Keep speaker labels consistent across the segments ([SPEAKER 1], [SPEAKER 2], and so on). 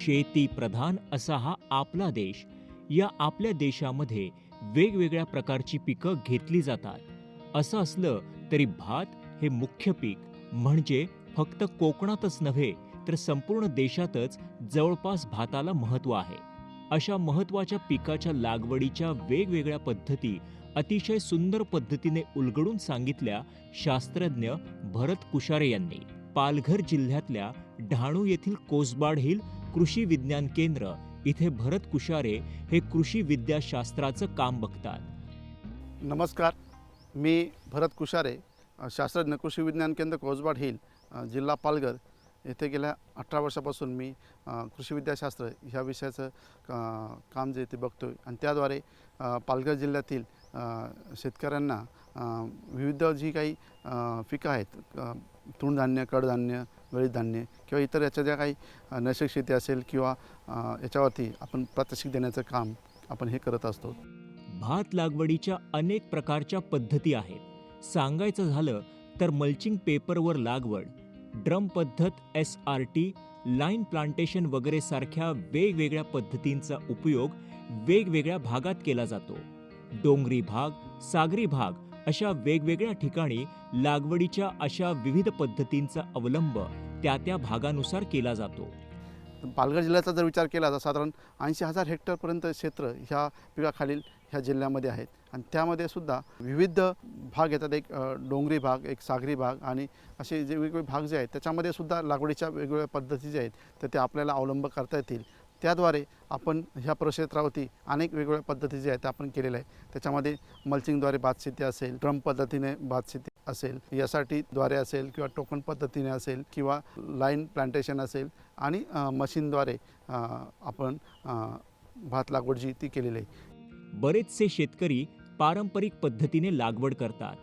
[SPEAKER 1] शेती प्रधान असा हा आपला देश. या आपल्या देशामध्ये वेगवेगळ्या प्रकारची पिकं घेतली जातात. असं असलं तरी भात हे मुख्य पीक म्हणजे फक्त कोकणातच नव्हे तर संपूर्ण देशातच जवळपास भाताला महत्त्व आहे. अशा महत्त्वाच्या पिकाच्या लागवडीच्या वेगवेगळ्या पद्धती अतिशय सुंदर पद्धतीने उलगडून सांगितल्या शास्त्रज्ञ भरत कुशारे यांनी. पालघर जिल्ह्यातल्या डहाणू येथील कोसबाड हिल कृषी विज्ञान केंद्र इथे भरत कुशारे हे कृषी विद्याशास्त्राचं काम बघतात.
[SPEAKER 2] नमस्कार. मी भरत कुशारे शास्त्रज्ञ कृषी विज्ञान केंद्र कोसबाड हिल जिल्हा पालघर येथे गेल्या अठरा वर्षापासून मी कृषी विद्याशास्त्र ह्या विषयाचं काम जे ते बघतो आहे आणि त्याद्वारे पालघर जिल्ह्यातील शेतकऱ्यांना विविध जी काही पिकं आहेत तृणधान्य कडधान्य गळीत धान्य किंवा इतर याच्या ज्या काही नैसर्गिक शेती असेल किंवा याच्यावरती आपण प्रात्यक्षिक देण्याचं काम आपण हे करत असतो.
[SPEAKER 1] भात लागवडीच्या अनेक प्रकारच्या पद्धती आहेत. सांगायचं झालं तर मल्चिंग पेपरवर लागवड ड्रम पद्धत S R T line plantation वगैरे सारख्या वेगवेगळ्या पद्धतींचा उपयोग वेगवेगळ्या भागात केला जातो. डोंगरी भाग सागरी भाग अशा वेगवेगळ्या ठिकाणी लागवडीच्या अशा विविध पद्धतींचा अवलंब त्या त्या भागानुसार केला जातो.
[SPEAKER 2] पालघर जिल्ह्याचा जर विचार केला तर साधारण ऐंशी हजार हेक्टरपर्यंत क्षेत्र ह्या पिकाखालील ह्या जिल्ह्यामध्ये आहेत. आणि त्यामध्ये सुद्धा विविध भाग येतात. एक डोंगरी भाग एक सागरी भाग आणि असे जे वेगवेगळे भाग जे आहेत त्याच्यामध्ये सुद्धा लागवडीच्या वेगवेगळ्या पद्धती ज्या आहेत तर ते आपल्याला अवलंब करता येतील. त्याद्वारे आपण ह्या प्रक्षेत्रावरती अनेक वेगवेगळ्या पद्धती ज्या आहेत त्या आपण केलेल्या आहेत. त्याच्यामध्ये मल्चिंगद्वारे भातशेती असेल ड्रम पद्धतीने भातशेती असेल यासाठी द्वारे असेल किंवा टोकन पद्धतीने असेल किंवा लाईन प्लांटेशन असेल आणि मशीनद्वारे आपण भात लागवड जी ती केलेली आहे.
[SPEAKER 1] बरेचसे शेतकरी पारंपरिक पद्धतीने लागवड करतात.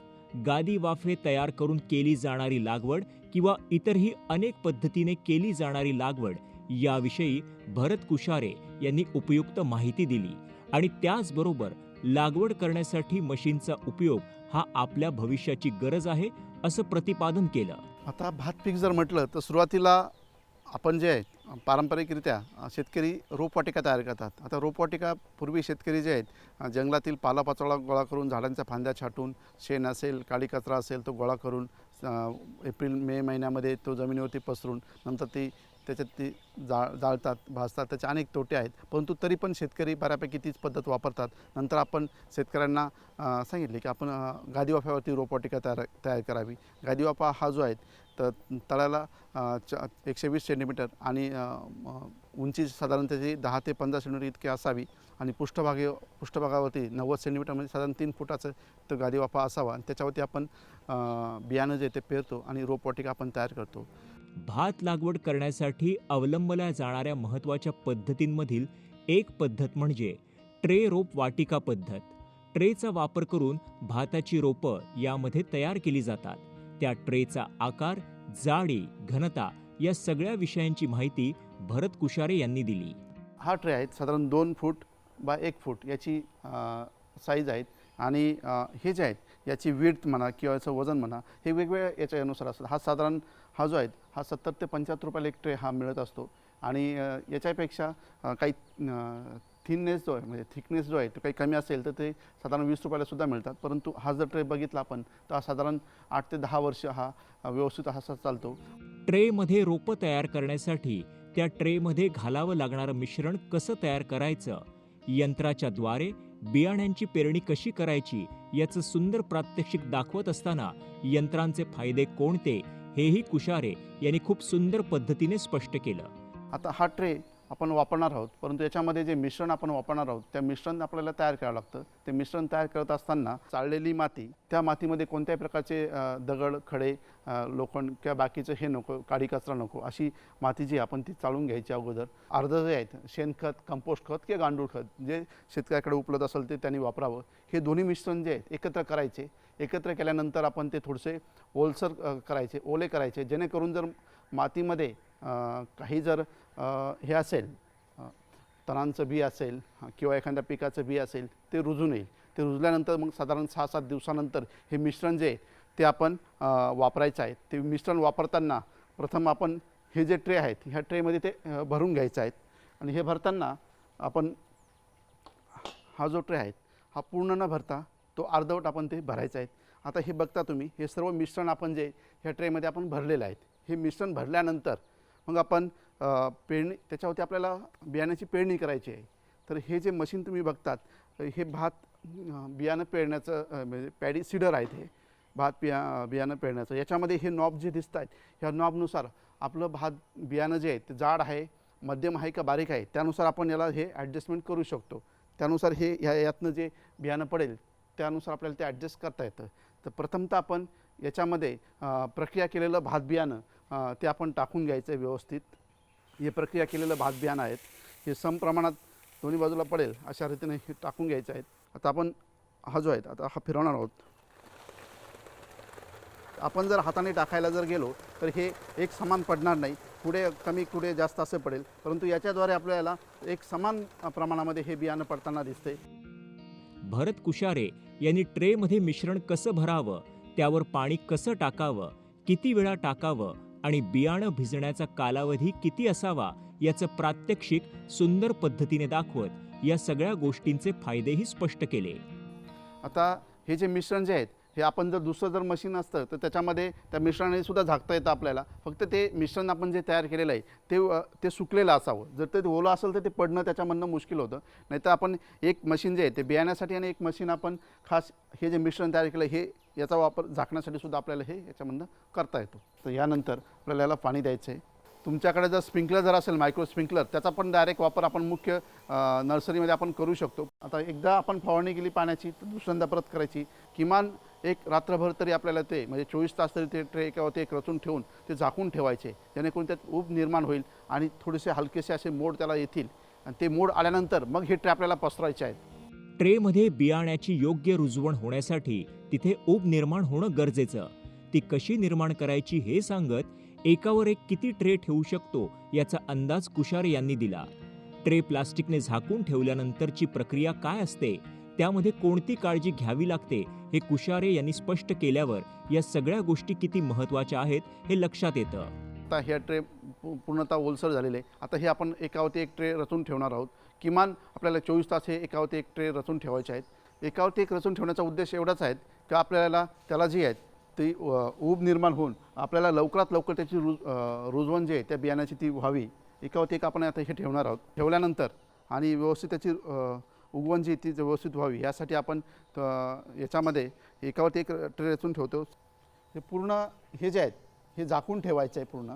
[SPEAKER 1] गादी वाफे तयार करून केली जाणारी लागवड किंवा इतरही अनेक पद्धतीने केली जाणारी लागवड याविषयी भरत कुशारे यांनी उपयुक्त माहिती दिली आणि त्याचबरोबर लागवड करण्यासाठी मशीनचा उपयोग हा आपल्या भविष्याची गरज आहे असं प्रतिपादन केलं.
[SPEAKER 2] आता भात पीक जर म्हटलं तर सुरुवातीला आपण जे आहे पारंपरिकरित्या शेतकरी रोपवाटिका तयार करतात. आता रोपवाटिका पूर्वी शेतकरी जे आहेत जंगलातील पालापाचोळा गोळा करून झाडांच्या फांद्या छाटून शेण असेल काळी कचरा असेल तो गोळा करून एप्रिल मे महिन्यामध्ये तो जमिनीवरती पसरून नंतर ती त्याच्यात ती जाळ जाळतात भाजतात त्याचे अनेक तोटे आहेत. परंतु तरी पण शेतकरी बऱ्यापैकी तीच पद्धत वापरतात. नंतर आपण शेतकऱ्यांना सांगितले की आपण गादीवाफ्यावरती रोपवाटिका तयार तयार करावी. गादीवाफा हा जो आहे तर तळ्याला च एकशे वीस सेंटीमीटर आणि उंची साधारण त्याची दहा ते पंधरा सेंटीमीटर इतकी असावी आणि पृष्ठभागी पृष्ठभागावरती नव्वद सेंटीमीटर म्हणजे साधारण तीन फुटाचं तो गादीवाफा असावा आणि त्याच्यावरती आपण बियाणं जे ते पेरतो आणि रोपवाटिका आपण तयार करतो.
[SPEAKER 1] भात लागवड करण्यासाठी अवलंबल्या जाणाऱ्या महत्त्वाच्या पद्धतींमधील एक पद्धत म्हणजे ट्रे रोप वाटिका पद्धत. ट्रेचा वापर करून भाताची रोपं यामध्ये तयार केली जातात. त्या ट्रेचा आकार जाडी घनता या सगळ्या विषयांची माहिती भरत कुशारे यांनी दिली.
[SPEAKER 2] हा ट्रे आहेत साधारण दोन फूट बा एक फूट याची साईज आहेत आणि हे जे आहेत याची विड्थ म्हणा किंवा याचं वजन म्हणा हे वेगवेगळ्या याच्यानुसार असतात. हा साधारण हा जो आहे हा सत्तर ते पंच्याहत्तर रुपयाला एक ट्रे हा मिळत असतो. आणि याच्यापेक्षा काही थिननेस जो आहे म्हणजे थिकनेस जो आहे तो काही कमी असेल तर ते साधारण वीस रुपयाला सुद्धा मिळतात. परंतु हा जर ट्रे बघितला आपण तर हा साधारण आठ ते दहा वर्ष हा व्यवस्थित असा चालतो.
[SPEAKER 1] ट्रेमध्ये रोपं तयार करण्यासाठी त्या ट्रेमध्ये घालावं लागणारं मिश्रण कसं तयार करायचं? यंत्राच्या द्वारे बियाण्यांची पेरणी कशी करायची? याचं सुंदर प्रात्यक्षिक दाखवत असताना यंत्रांचे फायदे कोणते? हेही कुशारे यांनी खूप सुंदर पद्धतीने स्पष्ट केलं.
[SPEAKER 2] आता हा ट्रे आपण वापरणार आहोत. परंतु याच्यामध्ये जे मिश्रण आपण वापरणार आहोत त्या मिश्रण आपल्याला तयार करावं लागतं. ते मिश्रण तयार करत असताना चाळलेली माती त्या मातीमध्ये कोणत्याही प्रकारचे दगड खडे लोखंड किंवा बाकीचं हे नको काडी कचरा नको अशी माती जी आपण ती चाळून घ्यायची अगोदर. अर्ध जे आहेत शेणखत कंपोस्ट खत किंवा गांडूळ खत जे शेतकऱ्याकडे उपलब्ध असेल ते त्यांनी वापरावं. हे दोन्ही मिश्रण जे आहेत एकत्र करायचे. एकत्र केल्यानंतर आपण ते थोडेसे ओलसर करायचे ओले करायचे. जेणेकरून जर मातीमध्ये काही जर हे असेल तणांचं बी असेल किंवा एखाद्या पिकाचं बी असेल ते रुजून येईल. ते रुजल्यानंतर मग साधारण सहा सात दिवसानंतर हे मिश्रण जे ते आपण वापरायचं आहे. ते मिश्रण वापरताना प्रथम आपण हे जे ट्रे आहेत ह्या ट्रेमध्ये ते भरून घ्यायचं आहेत. आणि हे भरताना आपण हा जो ट्रे आहे हा पूर्ण न भरता तो अर्धवट आपण ते भरायचा आहे आता हे बघता तुम्ही हे सर्व मिश्रण आपण जे ह्या ट्रेमध्ये आपण भरलेलं आहेत हे मिश्रण भरल्यानंतर मग आपण पेरणी त्याच्यावरती आपल्याला बियाण्याची पेरणी करायची आहे. तर हे जे मशीन तुम्ही बघतात हे भात बियाणं पेरण्याचं म्हणजे पॅडी सीडर आहेत हे. भात बिया बियाणं पेरण्याचं. याच्यामध्ये हे नॉब जे दिसत आहेत ह्या नॉबनुसार आपलं भात बियाणं जे आहे ते जाड आहे मध्यम आहे का बारीक आहे त्यानुसार आपण याला हे ॲडजस्टमेंट करू शकतो. त्यानुसार हे ह्या यातनं जे बियाणं पडेल त्यानुसार आपल्याला ते ॲडजस्ट करता येतं. तर प्रथमतः आपण याच्यामध्ये प्रक्रिया केलेलं भात बियाणं ते आपण टाकून घ्यायचं आहे व्यवस्थित. हे प्रक्रिया केलेलं भात बियाणं आहेत. हे सम प्रमाणात दोन्ही बाजूला पडेल अशा रीतीने हे टाकून घ्यायचं आहेत. आता आपण हा जो आहे आता हा फिरवणार आहोत. आपण जर हाताने टाकायला जर गेलो तर हे एक समान पडणार नाही. पुढे कमी पुढे जास्त असं पडेल. परंतु याच्याद्वारे आपल्याला एक समान प्रमाणामध्ये हे बियाणं पडताना दिसते.
[SPEAKER 1] भरत कुशारे यांनी ट्रेमध्ये मिश्रण कसं भरावं त्यावर पाणी कसं टाकावं किती वेळा टाकावं आणि बियाणं भिजण्याचा कालावधी किती असावा याचं प्रात्यक्षिक सुंदर पद्धतीने दाखवत या सगळ्या गोष्टींचे फायदेही स्पष्ट केले.
[SPEAKER 2] आता हे जे मिश्रण जे आहेत हे आपण जर दुसरं जर मशीन असतं तर त्याच्यामध्ये त्या मिश्रणाने सुद्धा झाकता येतं आपल्याला. फक्त ते मिश्रण आपण जे तयार केलेलं आहे ते ते सुकलेलं असावं. जर ते ओलं असेल तर ते पडणं त्याच्यामधनं मुश्किल होतं. नाहीतर आपण एक मशीन जे आहे ते बियाण्यासाठी आणि एक मशीन आपण खास हे जे मिश्रण तयार केलं हे याचा वापर झाकण्यासाठी सुद्धा आपल्याला हे याच्यामधनं करता येतो. तर यानंतर आपल्याला याला पाणी द्यायचं आहे तुमच्याकडे जर स्प्रिंकलर जर असेल मायक्रो स्प्रिंकलर त्याचा पण डायरेक्ट वापर आपण मुख्य नर्सरीमध्ये आपण करू शकतो. आता एकदा आपण फवारणी केली पाण्याची तर दुसऱ्यांदा परत करायची. किमान एक रात्रभर तरी आपल्याला ते म्हणजे चोवीस तास तरी ते ट्रे किंवा ते एक रचून ठेवून ते झाकून ठेवायचे. जेणेकरून त्यात ऊब निर्माण होईल आणि थोडेसे हलकेसे असे मोड त्याला येतील. आणि ते मोड आल्यानंतर मग हे ट्रे आपल्याला पसरायचे आहेत.
[SPEAKER 1] ट्रेमध्ये बियाण्याची योग्य रुजवण होण्यासाठी तिथे ऊब निर्माण होणं गरजेचं. ती कशी निर्माण करायची हे सांगत एकावर एक किती ट्रे ठेवू शकतो याचा अंदाज कुशारे यांनी दिला. ट्रे प्लास्टिकने झाकून ठेवल्यानंतरची प्रक्रिया काय असते त्यामध्ये कोणती काळजी घ्यावी लागते हे कुशारे यांनी स्पष्ट केल्यावर या सगळ्या गोष्टी किती महत्त्वाच्या आहेत हे लक्षात येतं.
[SPEAKER 2] आता ह्या ट्रे पूर्णतः ओलसर झालेले. आता हे आपण एकावरती एक ट्रे रचून ठेवणार आहोत. किमान आपल्याला चोवीस तास हे एकावरती एक ट्रे रचून ठेवायचे आहेत. एकावरती एक रचून ठेवण्याचा उद्देश एवढाच आहे की आपल्याला त्याला जी आहेत ती ऊब निर्माण होऊन आपल्याला लवकरात लवकर त्याची रुज रुजवण जी आहे त्या बियाण्याची ती व्हावी. एकावरती एक आपण आता हे ठेवणार आहोत. ठेवल्यानंतर आणि व्यवस्थित त्याची उगवण जी ती व्यवस्थित व्हावी. यासाठी आपण याच्यामध्ये एकावरती एक ट्रे रचून ठेवतो. हे पूर्ण हे जे आहेत हे झाकून ठेवायचं आहे पूर्ण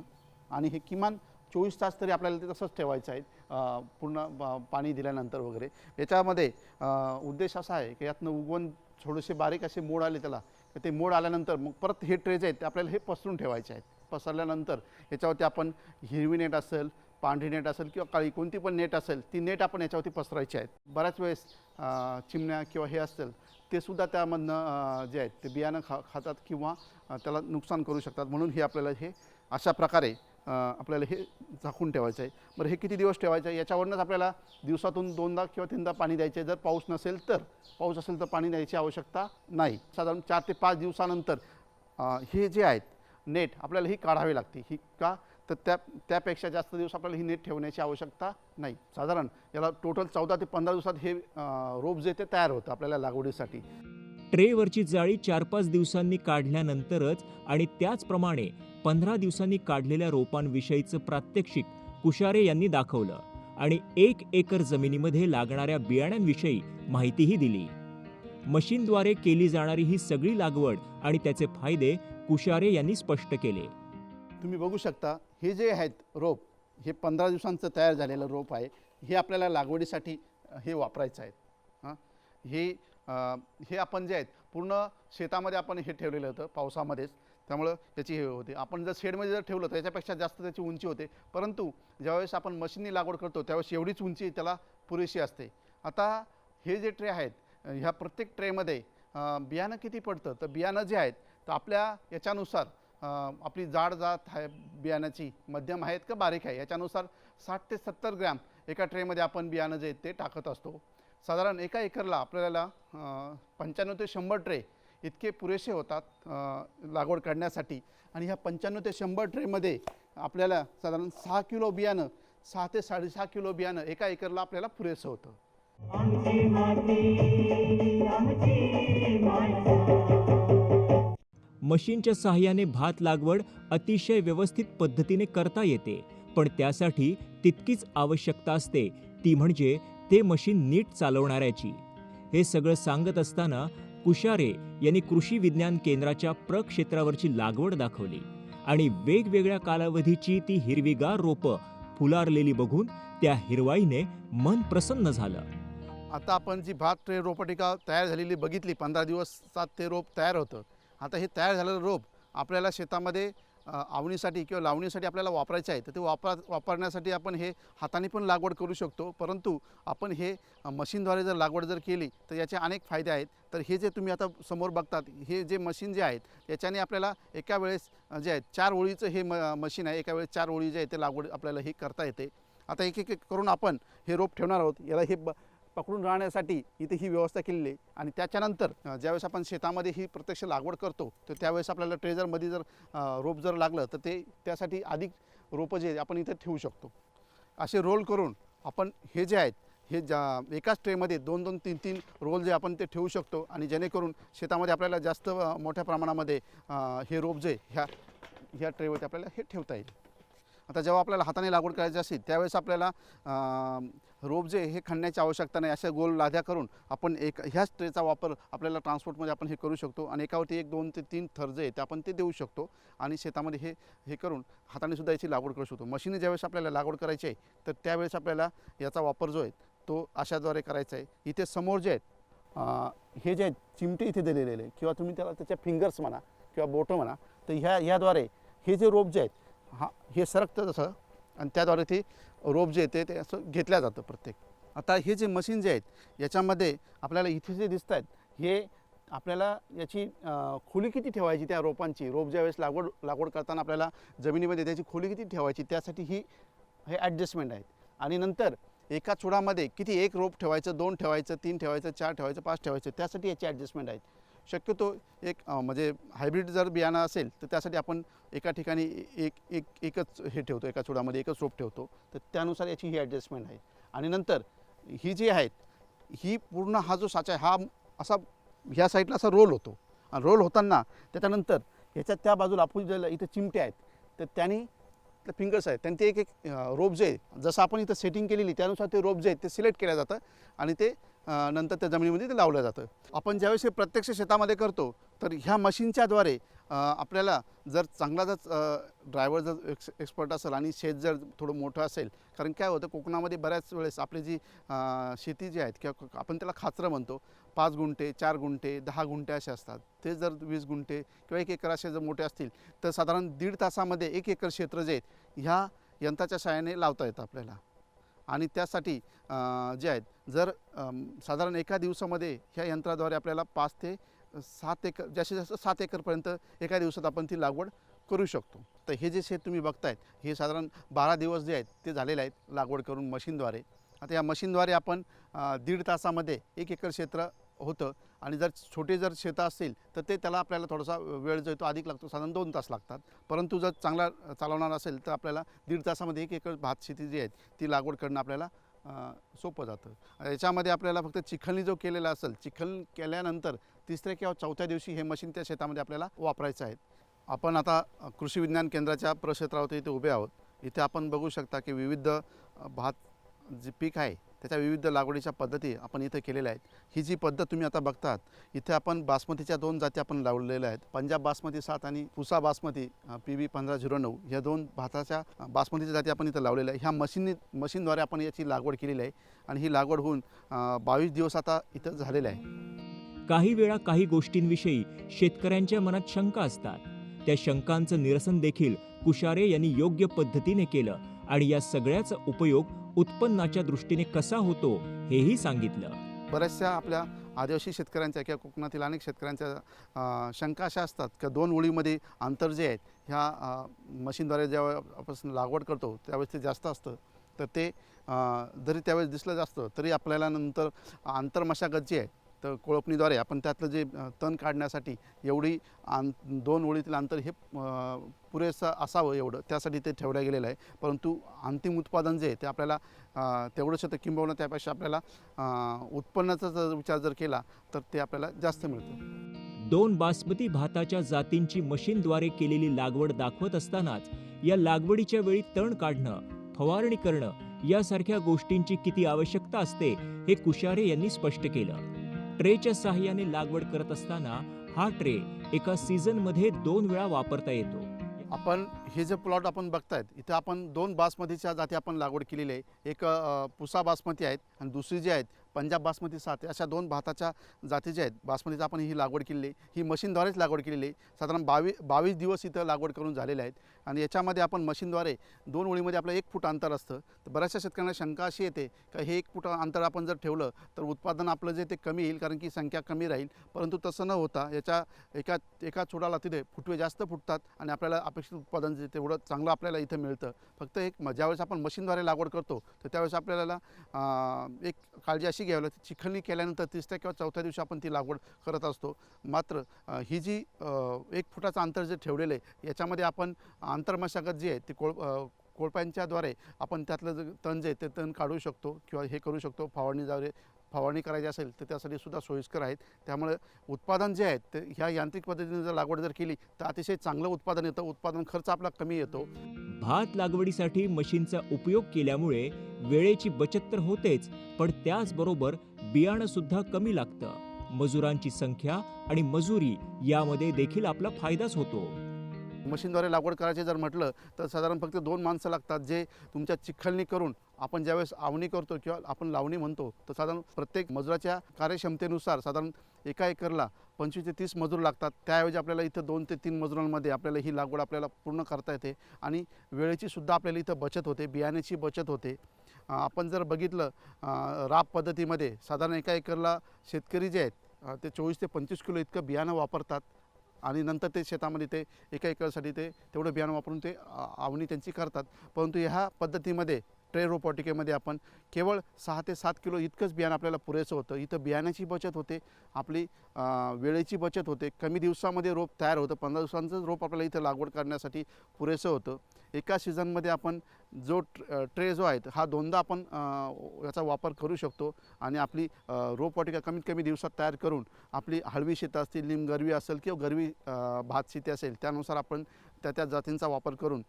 [SPEAKER 2] आणि हे किमान चोवीस तास तरी आपल्याला ते तसंच ठेवायचं आहे. पूर्ण पाणी दिल्यानंतर वगैरे. याच्यामध्ये उद्देश असा आहे की यातनं उगवण थोडेसे बारीक असे मोड आले त्याला तर ते मोड आल्यानंतर मग परत हे ट्रे जे आहेत ते आपल्याला हे पसरून ठेवायचे आहेत. पसरल्यानंतर याच्यावरती आपण हिरवी नेट असेल पांढरी नेट असेल किंवा काळी कोणती पण नेट असेल ती नेट आपण याच्यावरती पसरायची आहेत. बऱ्याच वेळेस चिमण्या किंवा हे असेल ते सुद्धा त्यामधनं जे आहेत ते बियाणं खा खातात किंवा त्याला नुकसान करू शकतात. म्हणून हे आपल्याला हे अशा प्रकारे आपल्याला हे झाकून ठेवायचं आहे. बरं हे किती दिवस ठेवायचं आहे? याच्यावरूनच आपल्याला दिवसातून दोनदा किंवा तीनदा पाणी द्यायचे. आहे. जर पाऊस नसेल तर पाऊस असेल तर पाणी द्यायची आवश्यकता नाही. साधारण चार ते पाच दिवसानंतर हे जे आहेत नेट आपल्याला ही काढावी लागते. ही का? तर त्या त्यापेक्षा जास्त दिवस आपल्याला ही नेट ठेवण्याची आवश्यकता नाही. साधारण याला टोटल चौदा ते पंधरा दिवसात हे रोप जे ते तयार होतं आपल्याला लागवडीसाठी.
[SPEAKER 1] ट्रेवरची जाळी चार पाच दिवसांनी काढल्यानंतरच आणि त्याचप्रमाणे पंधरा दिवसांनी काढलेल्या रोपांविषयीचं प्रात्यक्षिक कुशारे यांनी दाखवलं आणि एक एकर जमिनीमध्ये लागणाऱ्या बियाण्यांविषयी माहितीही दिली. मशीनद्वारे केली जाणारी ही सगळी लागवड आणि त्याचे फायदे कुशारे यांनी स्पष्ट केले.
[SPEAKER 2] तुम्ही बघू शकता हे जे आहेत रोप हे पंधरा दिवसांचं तयार झालेलं रोप आहे हे आपल्याला लागवडीसाठी हे वापरायचं आहे. हां? हे हे आपण जे आहेत पूर्ण शेतामध्ये आपण हे ठेवलेलं होतं पावसामध्येच. त्यामुळं त्याची हे होते. आपण जर शेडमध्ये जर ठेवलं तर याच्यापेक्षा जास्त त्याची उंची होते. परंतु ज्यावेळेस आपण मशीननी लागवड करतो त्यावेळेस एवढीच उंची त्याला पुरेशी असते. आता हे जे ट्रे आहेत ह्या प्रत्येक ट्रेमध्ये बियाणं किती पडतं? तर बियाणं जे आहेत तर आपल्या याच्यानुसार आपली जाड जात आहे बियाण्याची मध्यम आहेत का बारीक आहे? याच्यानुसार साठ ते सत्तर ग्रॅम एका ट्रेमध्ये आपण बियाणं जे आहेत ते टाकत असतो. साधारण एका एकरला आपल्याला पंच्याण्णव ते शंभर ट्रे इतके पुरेसे होतात लागवड करण्यासाठी. आणि ह्या पंच्याण्णव ते शंभर ट्रेमध्ये आपल्याला साधारण सहा किलो बियाणं सहा ते साडेसहा किलो बियाणं एका एकरला आपल्याला पुरेसं होतं.
[SPEAKER 3] आमची माती आमची माणसं.
[SPEAKER 1] मशीनच्या सहाय्याने भात लागवड अतिशय व्यवस्थित पद्धतीने करता येते पण त्यासाठी तितकीच आवश्यकता असते ती म्हणजे ते मशीन नीट चालवणाऱ्याची. हे सगळं सांगत असताना कुशारे यांनी कृषी विज्ञान केंद्राच्या प्रक्षेत्रावरची लागवड दाखवली आणि वेगवेगळ्या कालावधीची ती हिरवीगार रोपं फुलारलेली बघून त्या हिरवाईने मन प्रसन्न झालं.
[SPEAKER 2] आता आपण जी भात ट्रे रोपटिका तयार झालेली बघितली पंधरा दिवसात ते रोप तयार होतं. आता हे तयार झालेलं रोप आपल्याला शेतामध्ये आवणीसाठी किंवा लावणीसाठी आपल्याला वापरायचं आहे तर ते वापरा वापरण्यासाठी आपण हे हाताने पण लागवड करू शकतो. परंतु आपण हे मशीनद्वारे जर लागवड जर केली तर याचे अनेक फायदे आहेत. तर हे जे तुम्ही आता समोर बघतात हे जे मशीन जे आहेत याच्याने आपल्याला एका वेळेस जे आहेत चार ओळीचं हे म मशीन आहे एका वेळेस चार ओळी जे आहे ते लागवड आपल्याला हे करता येते. आता एक एक एक करून आपण हे रोप ठेवणार आहोत. याला हे ब पकडून राहण्यासाठी इथे ही व्यवस्था केलेली आहे. आणि त्याच्यानंतर ज्यावेळेस आपण शेतामध्ये ही प्रत्यक्ष लागवड करतो तर त्यावेळेस आपल्याला ट्रेजरमध्ये जर रोप जर लागलं तर ते त्यासाठी अधिक रोपं जे आपण इथे ठेवू शकतो. असे रोल करून आपण हे जे आहेत हे ज्या एकाच ट्रेमध्ये दोन दोन तीन तीन रोल जे आपण ते ठेवू शकतो आणि जेणेकरून शेतामध्ये आपल्याला जास्त मोठ्या प्रमाणामध्ये हे रोप जे ह्या ह्या ट्रेवरती आपल्याला हे ठेवता येईल. आता जेव्हा आपल्याला हाताने लागवड करायची असेल त्यावेळेस आपल्याला रोप जे हे खणण्याची आवश्यकता नाही. अशा गोल लाद्या करून आपण एक ह्याच ट्रेचा वापर आपल्याला ट्रान्सपोर्टमध्ये आपण हे करू शकतो आणि एकावरती एक दोन ते तीन थर जे आहे ते आपण ते देऊ शकतो आणि शेतामध्ये हे हे करून हाताने सुद्धा याची लागवड करू शकतो. मशीने ज्यावेळेस आपल्याला लागवड करायची आहे तर त्यावेळेस आपल्याला याचा वापर जो आहे तो अशाद्वारे करायचा आहे. इथे समोर जे आहेत हे जे आहेत चिमटे इथे दिलेले आहे किंवा तुम्ही त्याला त्याच्या फिंगर्स म्हणा किंवा बोटं म्हणा तर ह्या ह्याद्वारे हे जे रोप जे आहेत हा हे सरकतं जसं आणि त्याद्वारे ते रोप जे येते ते असं घेतल्या जातं प्रत्येक. आता हे जे मशीन जे आहेत याच्यामध्ये आपल्याला इथे जे दिसत आहेत हे आपल्याला याची खोली किती ठेवायची त्या रोपांची? रोप ज्यावेळेस लागवड लागवड करताना आपल्याला जमिनीमध्ये त्याची खोली किती ठेवायची? त्यासाठी ही हे ॲडजस्टमेंट आहेत. आणि नंतर एका चुडामध्ये किती एक रोप ठेवायचं दोन ठेवायचं तीन ठेवायचं चार ठेवायचं पाच ठेवायचं त्यासाठी याची ॲडजस्टमेंट आहेत. शक्यतो एक म्हणजे हायब्रिड जर बियाणं असेल तर त्यासाठी आपण एका ठिकाणी एक एक एकच हे ठेवतो एका चुडामध्ये एकच रोप ठेवतो. तर त्यानुसार याची ही ॲडजस्टमेंट आहे. आणि नंतर ही जी आहेत ही पूर्ण हा जो साचा आहे हा असा ह्या साईडला असा रोल होतो. आणि रोल होताना त्याच्यानंतर ह्याच्या त्या बाजूला आपण ज्याला इथं चिमटे आहेत तर त्यांनी फिंगर्स आहेत. त्यांनी ते एक एक रोप जे आहे जसं आपण इथं सेटिंग केलेली त्यानुसार ते रोप जे आहेत ते सिलेक्ट केलं जातं आणि ते नंतर त्या जमिनीमध्ये ते लावलं जातं. आपण ज्यावेळेस हे प्रत्यक्ष शेतामध्ये करतो तर ह्या मशीनच्याद्वारे आपल्याला जर चांगला जर ड्रायव्हर जर एक्स एक्सपर्ट असेल आणि शेत जर थोडं मोठं असेल कारण काय होतं कोकणामध्ये बऱ्याच वेळेस आपली जी शेती जी आहेत किंवा आपण त्याला खाचरं म्हणतो पाच गुंठे चार गुंठे दहा गुंठे असे असतात. ते जर वीस गुंठे किंवा एक एकर असे जर मोठे असतील तर साधारण दीड तासामध्ये एक एकर क्षेत्र जे आहेत ह्या यंत्राच्या सहाय्याने लावता येतं आपल्याला. आणि त्यासाठी जे आहेत जर साधारण एका दिवसामध्ये ह्या यंत्राद्वारे आपल्याला पाच ते सात एकर जास्तीत जास्त सात एकरपर्यंत एका दिवसात आपण ती लागवड करू शकतो. तर हे जे शेत तुम्ही बघतायत हे साधारण बारा दिवस जे आहेत ते झालेले आहेत लागवड करून मशीनद्वारे. आता या मशीनद्वारे आपण दीड तासामध्ये एक एकर क्षेत्र होतं. आणि जर छोटे जर शेतं असतील तर ते त्याला आपल्याला थोडासा वेळ जो येतो तो अधिक लागतो. साधारण दोन तास लागतात. परंतु जर चांगला चालवणार असेल तर आपल्याला दीड तासामध्ये एक एकर भात शेती जी आहे ती लागवड करणं आपल्याला सोपं जातं. याच्यामध्ये आपल्याला फक्त चिखलणी जो केलेला असेल चिखल केल्यानंतर तिसऱ्या किंवा चौथ्या दिवशी हे मशीन त्या शेतामध्ये आपल्याला वापरायचं आहे. आपण आता कृषी विज्ञान केंद्राच्या प्रक्षेत्रावरती इथे उभे आहोत. इथे आपण बघू शकता की विविध भात जे पीक आहे त्याच्या विविध लागवडीच्या पद्धती आपण इथं केलेल्या आहेत. ही जी पद्धत तुम्ही आता बघतात इथे आपण बासमतीच्या दोन जाती आपण लावलेल्या आहेत. पंजाब बासमती सात आणि पुसा बासमती पी व्ही पंधरा झिरो नऊ या दोन भाताच्या बासमतीच्या जाती आपण इथं लावलेल्या आहे ह्या मशीनी मशीनद्वारे आपण याची लागवड केलेली आहे आणि ही लागवड होऊन बावीस दिवस आता इथं झालेल्या आहे.
[SPEAKER 1] काही वेळा काही गोष्टींविषयी शेतकऱ्यांच्या मनात शंका असतात. त्या शंकांचं निरसन देखील कुशारे यांनी योग्य पद्धतीने केलं आणि या सगळ्याचा उपयोग उत्पन्नाच्या दृष्टीने कसा होतो हेही सांगितलं.
[SPEAKER 2] बऱ्याचशा आपल्या आदिवासी शेतकऱ्यांच्या किंवा कोकणातील अनेक शेतकऱ्यांच्या शंका अशा असतात की दोन ओळीमध्ये अंतर जे आहेत ह्या मशीनद्वारे जेव्हा आपण लागवड करतो त्यावेळेस ते जास्त असतं. तर ते जरी त्यावेळेस दिसलं जास्त तरी आपल्याला नंतर आंतरमशागत जी आहे तर कोळपणीद्वारे आपण त्यातलं जे तण काढण्यासाठी एवढी आं दोन ओळीतील अंतर हे पुरेसं असावं एवढं त्यासाठी ते ठेवलं गेलेलं आहे. परंतु अंतिम उत्पादन जे आहे ते आपल्याला तेवढं तेवढंच तर त्यापेक्षा आपल्याला उत्पन्नाचा जर विचार जर केला तर ते आपल्याला जास्त मिळतं.
[SPEAKER 1] दोन बासमती भाताच्या जातींची मशीनद्वारे केलेली लागवड दाखवत असतानाच या लागवडीच्या वेळी तण काढणं फवारणी करणं यासारख्या गोष्टींची किती आवश्यकता असते हे कुशारे यांनी स्पष्ट केलं. ट्रेच्या साहाय्याने लागवड करत असताना हा ट्रे एका सीझनमध्ये दोन वेळा वापरता येतो.
[SPEAKER 2] आपण हे जे प्लॉट आपण बघतायत इथं आपण दोन बासमतीच्या जाती आपण लागवड केलेली आहे. एक पुसा बासमती आहेत आणि दुसरी जी आहेत पंजाब बासमती सात अशा दोन भाताच्या जाती ज्या आहेत बासमतीचा आपण ही लागवड केलेली आहे. ही मशीनद्वारेच लागवड केलेली आहे. साधारण बावीस बावीस दिवस इथं लागवड करून झालेले आहेत. आणि याच्यामध्ये आपण मशीनद्वारे दोन ओळीमध्ये आपलं एक फूट अंतर असतं. तर बऱ्याचशा शेतकऱ्यांना शंका अशी येते का हे एक फूट अंतर आपण जर ठेवलं तर उत्पादन आपलं जे ते कमी येईल कारण की संख्या कमी राहील. परंतु तसं न होता याच्या एका एका छोडाला तिथे फुटवे जास्त फुटतात आणि आपल्याला अपेक्षित उत्पादन जे तेवढं चांगलं आपल्याला इथं मिळतं. फक्त एक म- ज्यावेळेस आपण मशीनद्वारे लागवड करतो तर त्यावेळेस आपल्याला एक काळजी अशी घ्यावी लागते. चिखलणी केल्यानंतर तिसऱ्या किंवा चौथ्या दिवशी आपण ती लागवड करत असतो. मात्र ही जी एक फुटाचं अंतर जे ठेवलेलं आहे याच्यामध्ये आपण आंतरमशागत जी आहे ती कोळ कोळप्यांच्याद्वारे आपण त्यातलं जे तण जे आहे ते तण काढू शकतो किंवा हे करू शकतो. फवारणीद्वारे फवारणी करायची असेल तर त्यासाठी सुद्धा सोयीस्कर आहेत. त्यामुळे उत्पादन जे आहे ते ह्या यांत्रिक पद्धतीने जर लागवड जर केली तर अतिशय चांगलं उत्पादन येतं. उत्पादन खर्च आपला कमी येतो.
[SPEAKER 1] भात लागवडीसाठी मशीनचा उपयोग केल्यामुळे वेळेची बचत तर होतेच पण त्याचबरोबर बियाणं सुद्धा कमी लागतं. मजुरांची संख्या आणि मजुरी यामध्ये देखील आपला फायदाच होतो.
[SPEAKER 2] मशीनद्वारे लागवड करायचे जर म्हटलं तर साधारण फक्त दोन माणसं लागतात जे तुमच्या चिखलणी करून आपण ज्यावेळेस आवणी करतो किंवा आपण लावणी म्हणतो तर साधारण प्रत्येक मजुराच्या कार्यक्षमतेनुसार साधारण एका एकरला पंचवीस ते तीस मजूर लागतात. त्याऐवजी आपल्याला इथं दोन ते तीन मजुरांमध्ये आपल्याला ही लागवड आपल्याला पूर्ण करता येते आणि वेळेची सुद्धा आपल्याला इथं बचत होते बियाण्याची बचत होते. आपण जर बघितलं राप राब पद्धतीमध्ये साधारण एका एकरला शेतकरी जे आहेत ते चोवीस ते पंचवीस किलो इतकं बियाणं वापरतात. आणि नंतर ते शेतामध्ये ते एका एकरसाठी ते तेवढं बियाणं वापरून ते आवणी त्यांची करतात. परंतु ह्या पद्धतीमध्ये ट्रे रोपॉटिकेमध्ये आपण केवळ सहा ते सात किलो इतकंच बियाणं आपल्याला पुरेसं होतं. इथं बियाण्याची बचत होते आपली वेळेची बचत होते. कमी दिवसामध्ये रोप तयार होतं. पंधरा दिवसांचंच रोप आपल्याला इथं लागवड करण्यासाठी पुरेसं होतं. एका सीझनमध्ये आपण जो ट्रे जो आहे हा दोनदा आपण याचा वापर करू शकतो आणि आपली रोपवाटिका कमीत कमी दिवसात तयार करून आपली हळवी शेतं असतील लिंब गरवी असेल किंवा गरवी भात शेती असेल त्यानुसार आपण त्या त्या जातींचा वापर करून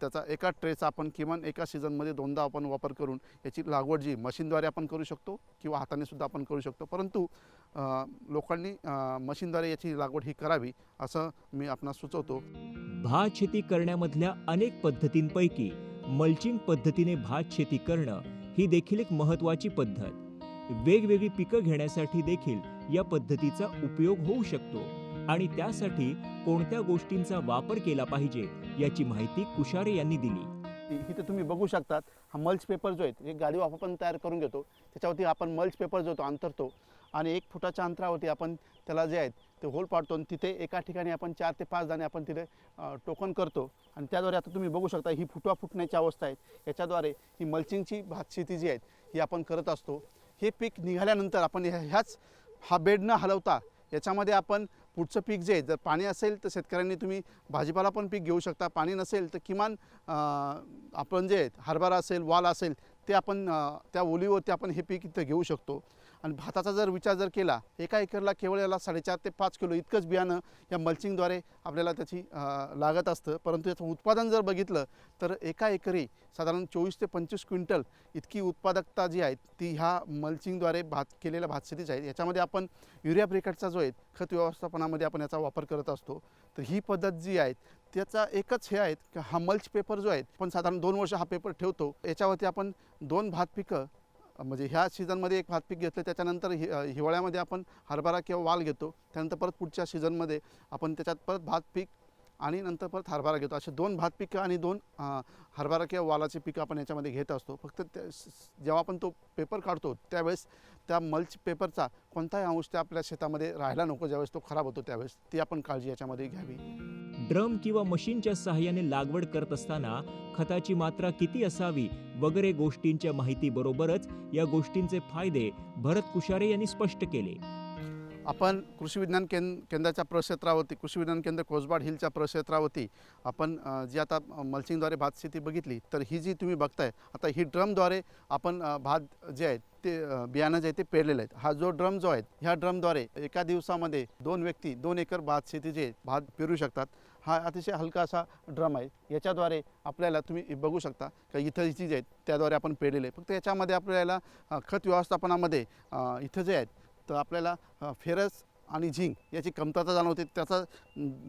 [SPEAKER 2] त्याचा एका ट्रेचा आपण किमान एका सीझनमध्ये दोनदा आपण वापर करून याची लागवड जी मशीनद्वारे आपण करू शकतो किंवा हाताने सुद्धा आपण करू शकतो. परंतु लोकांनी मशीनद्वारे याची लागवड ही करावी असं मी आपणास सुचवतो.
[SPEAKER 1] भात शेती करण्यामधल्या अनेक पद्धतींपैकी मल्चिंग पद्धतीने भात शेती करणं ही देखील एक महत्वाची पद्धत. वेगवेगळी पिकं घेण्यासाठी देखील या पद्धतीचा उपयोग होऊ शकतो. आणि त्यासाठी कोणत्या गोष्टींचा वापर केला पाहिजे याची माहिती कुशारे यांनी दिली.
[SPEAKER 2] इथे तुम्ही बघू शकतात हा मल्च पेपर जो आहे एक गाडी आपण तयार करून घेतो. त्याच्यावरती आपण मल्च पेपर जो तो अंतरतो. आणि एक फुटाच्या अंतरावरती आपण त्याला जे आहेत ते होल पाडतो आणि तिथे एका ठिकाणी आपण चार ते पाच दाणे आपण तिथे टोकन करतो. आणि त्याद्वारे आता तुम्ही बघू शकता ही फुटवा फुटण्याची अवस्था आहे. याच्याद्वारे ही मल्चिंगची भात शेती जी आहे ही आपण करत असतो. हे पीक निघाल्यानंतर आपण ह्या- ह्याच हा बेड न हलवता याच्यामध्ये आपण पुढचं पीक जे आहे जर पाणी असेल तर शेतकऱ्यांनी तुम्ही भाजीपाला पण पीक घेऊ शकता. पाणी नसेल तर किमान आपण जे हरभरा असेल वाल असेल ते आपण त्या ओलीवरती आपण हे पीक इथं घेऊ शकतो. आणि भाताचा जर विचार जर केला एका एकरला केवळ याला साडेचार ते पाच किलो इतकंच बियाणं या मल्चिंगद्वारे आपल्याला त्याची लागत असतं. परंतु याचं उत्पादन जर बघितलं तर एका एकरी साधारण चोवीस ते पंचवीस क्विंटल इतकी उत्पादकता जी आहे ती ह्या मल्चिंगद्वारे भात केलेल्या भातशेतीच आहे. याच्यामध्ये आपण युरिया ब्रिकेटचा जो आहे खत व्यवस्थापनामध्ये आपण याचा वापर करत असतो. तर ही पद्धत जी आहे त्याचा एकच हे आहे की हा मल्च पेपर जो आहे पण साधारण दोन वर्ष हा पेपर ठेवतो. याच्यावरती आपण दोन भात पिकं म्हणजे ह्या सीझनमध्ये एक भात पीक घेतलं त्याच्यानंतर हि हिवाळ्यामध्ये आपण हरभरा किंवा वाल घेतो त्यानंतर परत पुढच्या सीझनमध्ये आपण त्याच्यात परत भात पीक आणि नंतर परत हरभरा घेतो. असे दोन भात पिकं आणि दोन हरभरा किंवा वालाचे पिकं आपण याच्यामध्ये घेत असतो. फक्त त्या जेव्हा आपण तो पेपर काढतो त्यावेळेस त्या मल्च पेपरचा कोणताही अंश त्या आपल्या शेतामध्ये राहायला नको. ज्यावेळेस तो खराब होतो त्यावेळेस ती आपण काळजी याच्यामध्ये घ्यावी.
[SPEAKER 1] ड्रम किंवा मशीनच्या सहाय्याने लागवड करत असताना खताची मात्रा किती असावी वगैरे गोष्टींच्या माहितीबरोबरच या गोष्टींचे फायदे भरत कुशारे यांनी स्पष्ट केले.
[SPEAKER 2] आपण कृषी विज्ञान केंद्र केंद्राच्या प्रक्षेत्रावरती कृषी विज्ञान केंद्र कोसबाड हिलच्या प्रक्षेत्रावरती आपण जी आता मल्चिंगद्वारे भात शेती बघितली तर ही जी तुम्ही बघताय आता ही ड्रमद्वारे आपण भात जे आहेत ते बियाणं जे आहे ते पेरलेले आहेत. हा जो ड्रम जो आहे ह्या ड्रमद्वारे एका दिवसामध्ये दोन व्यक्ती दोन एकर भात शेती जे भात पेरू शकतात. हा अतिशय हलका असा ड्रम आहे. याच्याद्वारे आपल्याला तुम्ही बघू शकता का इथं जी जी आहेत त्याद्वारे आपण पेरलेले आहे फक्त याच्यामध्ये आपल्याला खत व्यवस्थापनामध्ये इथं जे आहेत तर आपल्याला फेरस आणि झिंक याची कमतरता जाणवते. त्याचा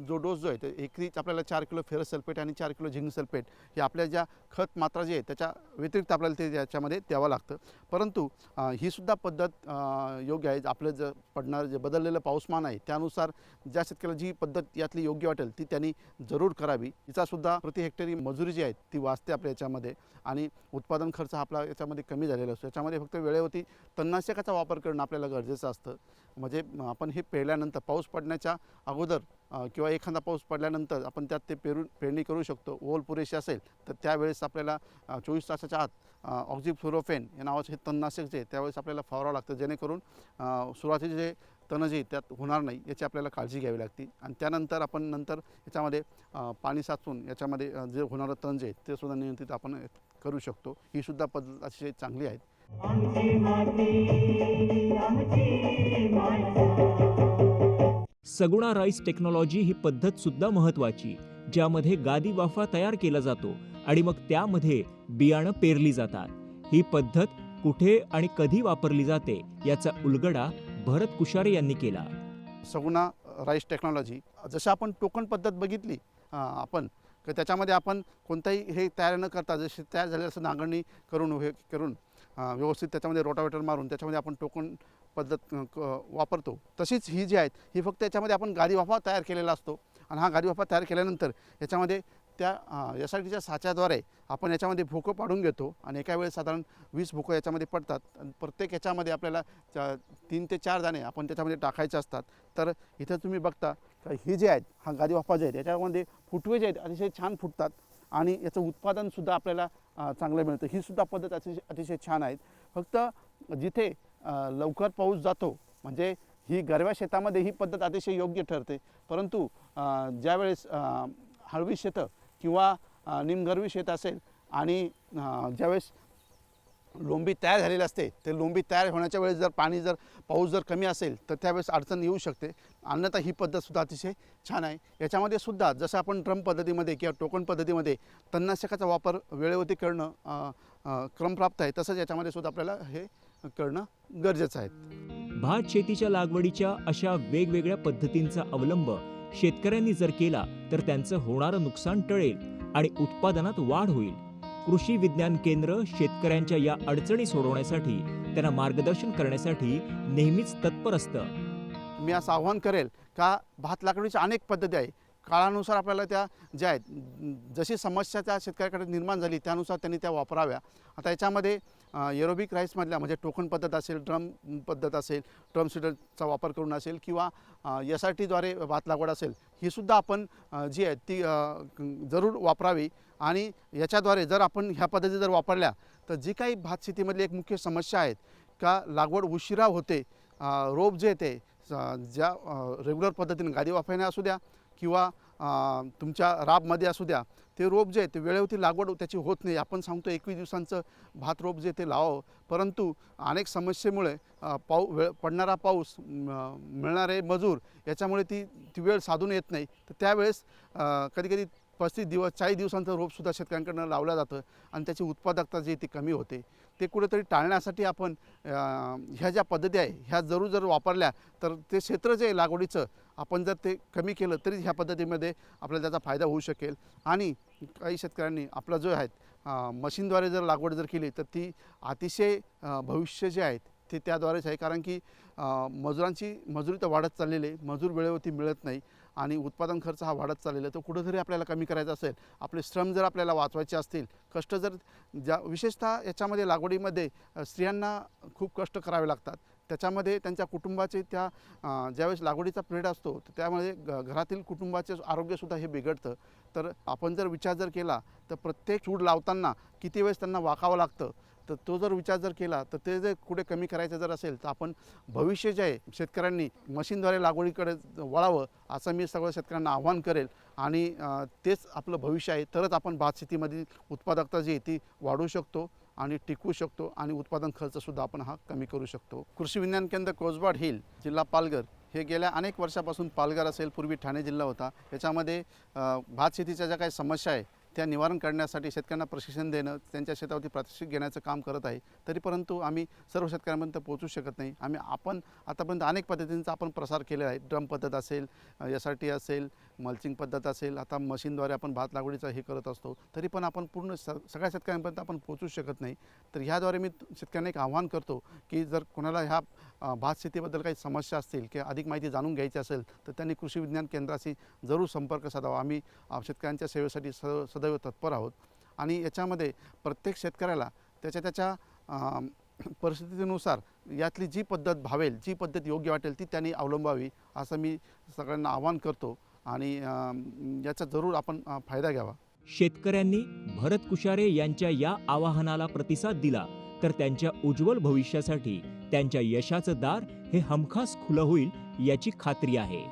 [SPEAKER 2] जो डोस जो आहे तो एकरी आपल्याला चार किलो फेरस सल्फेट आणि चार किलो झिंक सल्फेट हे आपल्या ज्या खत मात्रा जी आहे त्याच्या व्यतिरिक्त आपल्याला ते याच्यामध्ये द्यावं लागतं. परंतु ही सुद्धा पद्धत योग्य आहे. आपलं जर पडणारं जे बदललेलं पाऊसमान आहे त्यानुसार ज्या शेतकऱ्याला जी पद्धत यातली योग्य वाटेल ती त्यांनी जरूर करावी. हिचासुद्धा प्रति हेक्टरी मजुरी जी आहे ती वाचते आपल्या याच्यामध्ये आणि उत्पादन खर्च हा आपला याच्यामध्ये कमी झालेला असतो. याच्यामध्ये फक्त वेळेवरती तणनाशकाचा वापर करणं आपल्याला गरजेचं असतं. म्हणजे आपण हे पेरल्यानंतर पाऊस पडण्याच्या अगोदर किंवा एखादा पाऊस पडल्यानंतर आपण त्यात ते पेरून पेरणी करू शकतो. ओल पुरेशी असेल तर त्यावेळेस आपल्याला चोवीस तासाच्या आत ऑक्झिफ्लोरोफेन या नावाचं हे तणनाशक जे आहे त्यावेळेस आपल्याला फवारावं लागतं जेणेकरून सुरुवातीचे जे तण जे त्यात होणार नाही याची आपल्याला काळजी घ्यावी लागते. आणि त्यानंतर आपण नंतर याच्यामध्ये पाणी साचून याच्यामध्ये जे होणारं तण जे ते सुद्धा नियंत्रित आपण करू शकतो. ही सुद्धा पद्धत अतिशय चांगली आहे.
[SPEAKER 1] सगुणा राईस टेक्नॉलॉजी ही पद्धत सुद्धा महत्वाची ज्यामध्ये गादी वाफा तयार केला जातो आणि मग त्यामध्ये बियाणं पेरली जातात. ही पद्धत कुठे आणि कधी वापरली जाते याचा उलगडा भरत कुशारे यांनी केला.
[SPEAKER 2] सगुणा राईस टेक्नॉलॉजी जसं आपण टोकन पद्धत बघितली आपण तर त्याच्यामध्ये आपण कोणताही हे तयार न करता जसे तयार झाले असं नांगरणी करून हे करून व्यवस्थित त्याच्यामध्ये रोटावेटर मारून त्याच्यामध्ये आपण टोकन पद्धत क- वापरतो. तशीच ही जी आहेत ही फक्त याच्यामध्ये आपण गादी वाफा तयार केलेला असतो. आणि हा गादी वाफा तयार केल्यानंतर याच्यामध्ये त्या एस आर टीच्या साच्याद्वारे आपण याच्यामध्ये भोकं पाडून घेतो. आणि एका वेळेस साधारण वीस भोकं याच्यामध्ये पडतात. आणि प्रत्येक याच्यामध्ये आपल्याला तीन ते चार दाणे आपण त्याच्यामध्ये टाकायचे असतात. तर इथं तुम्ही बघता का ही जे आहेत हा गादी वाफा जे आहेत याच्यामध्ये फुटवे जे आहेत अतिशय छान फुटतात. आणि याचं उत्पादनसुद्धा आपल्याला चांगलं मिळतं. ही सुद्धा पद्धत अतिशय अतिशय छान आहेत. फक्त जिथे लवकर पाऊस जातो म्हणजे ही गरव्या शेतामध्ये ही पद्धत अतिशय योग्य ठरते. परंतु ज्यावेळेस हळवी शेतं किंवा निमगरवी शेत असेल आणि ज्यावेळेस लोंबी तयार झालेली असते ते लोंबी तयार होण्याच्या वेळेस जर पाणी जर पाऊस जर कमी असेल तर त्यावेळेस अडचण येऊ शकते. अन्यथा ही पद्धतसुद्धा अतिशय छान आहे. याच्यामध्ये सुद्धा जसं आपण ड्रम पद्धतीमध्ये किंवा टोकन पद्धतीमध्ये तणनाशकाचा वापर वेळेवरती करणं क्रमप्राप्त आहे तसंच याच्यामध्ये सुद्धा आपल्याला हे करणं गरजेचं आहे.
[SPEAKER 1] भात शेतीच्या लागवडीच्या अशा वेगवेगळ्या पद्धतींचा अवलंब शेतकऱ्यांनी जर केला तर त्यांचं होणारं नुकसान टळेल आणि उत्पादनात वाढ होईल. कृषी विज्ञान केंद्र शेतकऱ्यांच्या या अडचणी सोडवण्यासाठी त्यांना मार्गदर्शन करण्यासाठी नेहमीच तत्पर असतं.
[SPEAKER 2] मी असं आव्हान करेल का भात लागवडीच्या अनेक पद्धती आहे काळानुसार आपल्याला त्या ज्या आहेत जशी समस्या त्या शेतकऱ्याकडे निर्माण झाली त्यानुसार त्यांनी त्या वापराव्या. आता याच्यामध्ये एरोबिक राईसमधल्या म्हणजे टोकन पद्धत असेल ड्रम पद्धत असेल ड्रम सीडरचा वापर करून असेल किंवा एस आर टीद्वारे भात लागवड असेल ही सुद्धा आपण जी आहे ती जरूर वापरावी. आणि याच्याद्वारे जर आपण ह्या पद्धती जर वापरल्या तर जी काही भात शेतीमधली एक मुख्य समस्या आहेत का लागवड उशिरा होते रोप जे ते ज्या रेग्युलर पद्धतीने गादी वाफाने असू द्या किंवा तुमच्या राबमध्ये असू द्या ते रोप जे आहे ते वेळेवरती लागवड त्याची होत नाही. आपण सांगतो एकवीस दिवसांचं भात रोप जे ते लावावं. परंतु अनेक समस्येमुळे पाऊ वेळ पडणारा पाऊस मिळणारे मजूर याच्यामुळे ती ती वेळ साधून येत नाही. तर त्यावेळेस कधीकधी पस्तीस दिवस चाळीस दिवसांचं रोपसुद्धा शेतकऱ्यांकडनं लावलं जातं आणि त्याची उत्पादकता जी ती कमी होते. ते कुठेतरी टाळण्यासाठी आपण ह्या ज्या पद्धती आहे ह्या जरूर जर वापरल्या तर ते क्षेत्र जे आहे लागवडीचं आपण जर ते कमी केलं तरी ह्या पद्धतीमध्ये आपल्याला त्याचा फायदा होऊ शकेल. आणि काही शेतकऱ्यांनी आपला जो आहे मशीनद्वारे जर लागवड जर केली तर ती अतिशय भविष्य जे आहेत ते त्याद्वारेच आहे. कारण की मजुरांची मजुरी तर वाढत चाललेली आहे. मजूर वेळेवरती मिळत नाही. आणि उत्पादन खर्च हा वाढत चाललेला आहे तो कुठंतरी आपल्याला कमी करायचा असेल. आपले श्रम जर आपल्याला वाचवायचे असतील कष्ट जर ज्या विशेषतः याच्यामध्ये लागवडीमध्ये स्त्रियांना खूप कष्ट करावे लागतात. त्याच्यामध्ये त्यांच्या कुटुंबाचे त्या ज्यावेळेस लागवडीचा पिरियड असतो तर त्यामध्ये ग घरातील कुटुंबाचे आरोग्यसुद्धा हे बिघडतं. तर आपण जर विचार जर केला तर प्रत्येक चूड लावताना किती वेळेस त्यांना वाकावं लागतं तर तो जर विचार जर केला तर ते जर कुठे कमी करायचं जर असेल तर आपण भविष्य जे आहे शेतकऱ्यांनी मशीनद्वारे लागवडीकडे वळावं असं मी सगळं शेतकऱ्यांना आव्हान करेल. आणि तेच आपलं भविष्य आहे. तरच आपण भात शेतीमधील उत्पादकता जी आहे ती वाढवू शकतो आणि टिकवू शकतो आणि उत्पादन खर्चसुद्धा आपण हा कमी करू शकतो. कृषी विज्ञान केंद्र कोसबाड हिल जिल्हा पालघर हे गेल्या अनेक वर्षापासून पालघर असेल पूर्वी ठाणे जिल्हा होता. याच्यामध्ये भात शेतीच्या ज्या काही समस्या आहे त्या निवारण करण्यासाठी शेतकऱ्यांना प्रशिक्षण देणं त्यांच्या शेतावरती प्रात्यक्षिक घेण्याचं काम करत आहे. तरी परंतु आम्ही सर्व शेतकऱ्यांपर्यंत पोहोचू शकत नाही. आम्ही आपण आतापर्यंत अनेक पद्धतींचा आपण प्रसार केलेला आहे. ड्रम पद्धत असेल एस आर टी असेल मल्चिंग पद्धत असेल आता मशीनद्वारे आपण भात लागवडीचा हे करत असतो तरी पण आपण पूर्ण स सगळ्या शेतकऱ्यांपर्यंत आपण पोहोचू शकत नाही. तर ह्याद्वारे मी शेतकऱ्यांना एक आव्हान करतो की जर कोणाला ह्या भात शेतीबद्दल काही समस्या असतील किंवा अधिक माहिती जाणून घ्यायची असेल तर त्यांनी कृषी विज्ञान केंद्राशी जरूर संपर्क साधावा. आम्ही शेतकऱ्यांच्या सेवेसाठी स सदैव तत्पर आहोत. आणि याच्यामध्ये प्रत्येक शेतकऱ्याला त्याच्या त्याच्या परिस्थितीनुसार यातली जी पद्धत भावेल जी पद्धत योग्य वाटेल ती त्यांनी अवलंबावी असं मी सगळ्यांना आवाहन करतो. आणि याचा जरूर आपण फायदा घ्यावा.
[SPEAKER 1] शेतकऱ्यांनी भरत कुशारे यांच्या या आवाहनाला प्रतिसाद दिला तर त्यांच्या उज्ज्वल भविष्यासाठी त्यांच्या यशाचं दार हे हमखास खुलं होईल याची खात्री आहे.